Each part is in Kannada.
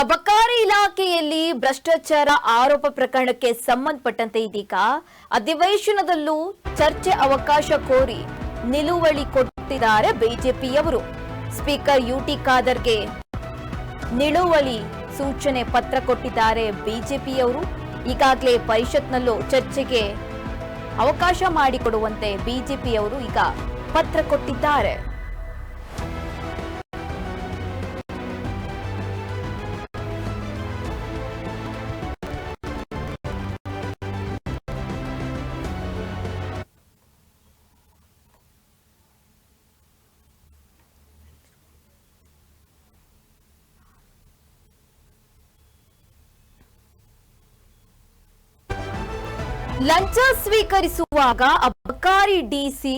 ಅಬಕಾರಿ ಇಲಾಖೆಯಲ್ಲಿ ಭ್ರಷ್ಟಾಚಾರ ಆರೋಪ ಪ್ರಕರಣಕ್ಕೆ ಸಂಬಂಧಪಟ್ಟಂತೆ ಇದೀಗ ಅಧಿವೇಶನದಲ್ಲೂ ಚರ್ಚೆ ಅವಕಾಶ ಕೋರಿ ನಿಲುವಳಿ ಕೊಟ್ಟಿದ್ದಾರೆ ಬಿಜೆಪಿಯವರು. ಸ್ಪೀಕರ್ ಯುಟಿ ಖಾದರ್ಗೆ ನಿಲುವಳಿ ಸೂಚನೆ ಪತ್ರ ಕೊಟ್ಟಿದ್ದಾರೆ ಬಿಜೆಪಿಯವರು. ಈಗಾಗಲೇ ಪರಿಷತ್ನಲ್ಲೂ ಚರ್ಚೆಗೆ ಅವಕಾಶ ಮಾಡಿಕೊಡುವಂತೆ ಬಿಜೆಪಿಯವರು ಈಗ ಪತ್ರ ಕೊಟ್ಟಿದ್ದಾರೆ. ಲಂಚ ಸ್ವೀಕರಿಸುವಾಗ ಅಬಕಾರಿ ಡಿಸಿ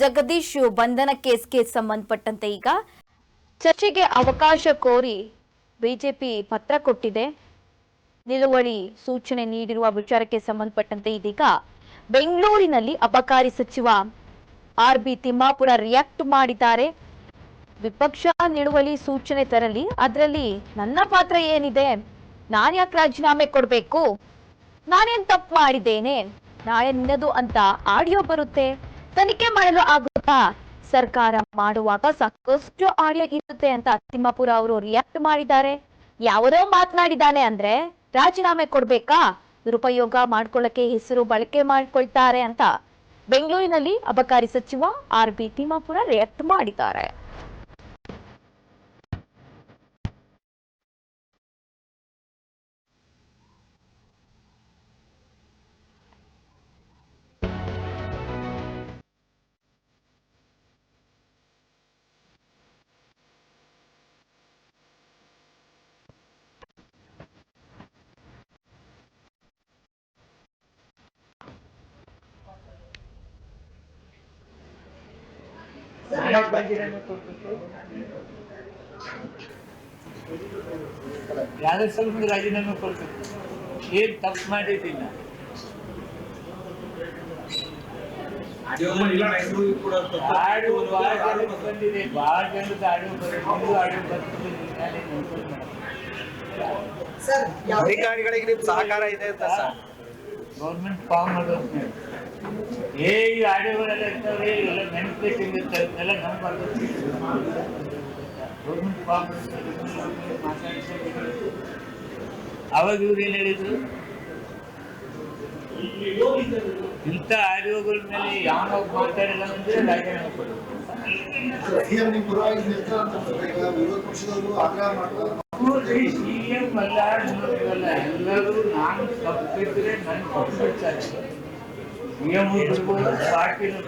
ಜಗದೀಶ್ ಬಂಧನ ಕೇಸ್ಗೆ ಸಂಬಂಧಪಟ್ಟಂತೆ ಈಗ ಚರ್ಚೆಗೆ ಅವಕಾಶ ಕೋರಿ ಬಿಜೆಪಿ ಪತ್ರ ಕೊಟ್ಟಿದೆ. ನಿಲುವಳಿ ಸೂಚನೆ ನೀಡಿರುವ ವಿಚಾರಕ್ಕೆ ಸಂಬಂಧಪಟ್ಟಂತೆ ಇದೀಗ ಬೆಂಗಳೂರಿನಲ್ಲಿ ಅಬಕಾರಿ ಸಚಿವ ಆರ್ ಬಿ ತಿಮ್ಮಾಪುರ ರಿಯಾಕ್ಟ್ ಮಾಡಿದ್ದಾರೆ. ವಿಪಕ್ಷ ನಿಲುವಳಿ ಸೂಚನೆ ತರಲಿ, ಅದರಲ್ಲಿ ನನ್ನ ಪಾತ್ರ ಏನಿದೆ? ನಾನು ಯಾಕೆ ರಾಜೀನಾಮೆ ಕೊಡಬೇಕು? ನಾನೇನ್ ತಪ್ಪು ಮಾಡಿದ್ದೇನೆ? ನಾಳೆ ನಿನ್ನದು ಅಂತ ಆಡಿಯೋ ಬರುತ್ತೆ. ತನಿಖೆ ಮಾಡಲು ಆಗುತ್ತಾ? ಸರ್ಕಾರ ಮಾಡುವಾಗ ಸಾಕಷ್ಟು ಆಡಿಯೋ ಇರುತ್ತೆ ಅಂತ ತಿಮ್ಮಾಪುರ ಅವರು ರಿಯಾಕ್ಟ್ ಮಾಡಿದ್ದಾರೆ. ಯಾವುದೋ ಮಾತನಾಡಿದ್ದಾನೆ ಅಂದ್ರೆ ರಾಜೀನಾಮೆ ಕೊಡ್ಬೇಕಾ? ದುರುಪಯೋಗ ಮಾಡ್ಕೊಳ್ಳಕ್ಕೆ ಹೆಸರು ಬಳಕೆ ಮಾಡ್ಕೊಳ್ತಾರೆ ಅಂತ ಬೆಂಗಳೂರಿನಲ್ಲಿ ಅಬಕಾರಿ ಸಚಿವ ಆರ್ ಬಿ ತಿಮ್ಮಾಪುರ ರಿಯಾಕ್ಟ್ ಮಾಡಿದ್ದಾರೆ. ಯಾವ್ದೇ ಸ್ವಲ್ಪ ರಾಜೀನಾಮೆ ಕೊಡ್ಬೇಕು ಏನ್ ತಪ್ಪು ಮಾಡಿದ್ದಿಲ್ಲ ಆಡಿಯೋ ಭಾಳ ಜನಕ್ಕೆ ಬಂದಿದೆ ಭಾಳ ಜನದ ಆಡಿಯೋ ಬರೋದು ಆಡಿಯೋ ಬರ್ತಿದೆ ನಾನೇ ನೋಡ್ಕೊಂಡು ಮಾಡ್ತೀನಿ. ಅಧಿಕಾರಿಗಳಿಗೆ ನಿಮ್ ಸಹಕಾರ ಇದೆ ಅಂತ ಸರ್ ಗೌರ್ಮೆಂಟ್ ಫಾರ್ಮ್ ಮಾಡೋದು ಏ ಈ ಆಡಿಯೋಗಳೆಲ್ಲ ಎಲ್ಲ ಗೌರ್ಮೆಂಟ್ ಫಾರ್ಮ್ ಅವಾಗ ಇವ್ರು ಏನ್ ಹೇಳಿದ್ರು? ಇಂಥ ಆಡಿಯೋಗಳ ಮೇಲೆ ಯಾವ ಮಾತಾಡಿಲ್ಲ ಅಂದ್ರೆ ರಾಜೀನಾಮೆ ಸಿಎಂ ಅಲ್ಲ ಎಲ್ಲರೂ ನಾನು ತಪ್ಪಿದ್ರೆ ನನ್ ತಪ್ಪು minha mãe foi lançar aquele